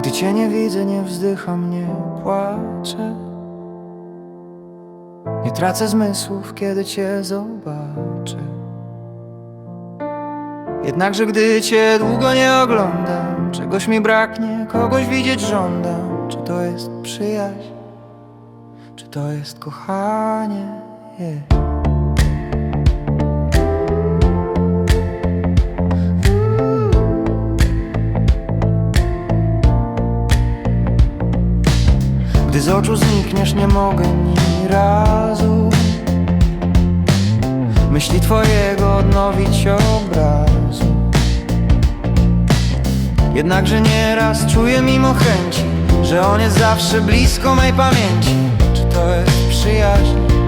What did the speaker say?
Gdy cię nie widzę, nie wzdycham, nie płaczę. Nie tracę zmysłów, kiedy cię zobaczę. Jednakże gdy cię długo nie oglądam Czegoś mi braknie, kogoś widzieć żądam. Czy to jest przyjaźń, czy to jest kochanie? Yeah. Gdy z oczu znikniesz, nie mogę ni razu. Myśli twojego odnowić obrazu. Jednakże nieraz czuję mimo chęci Że on jest zawsze blisko mej pamięci. Czy to jest przyjaźń?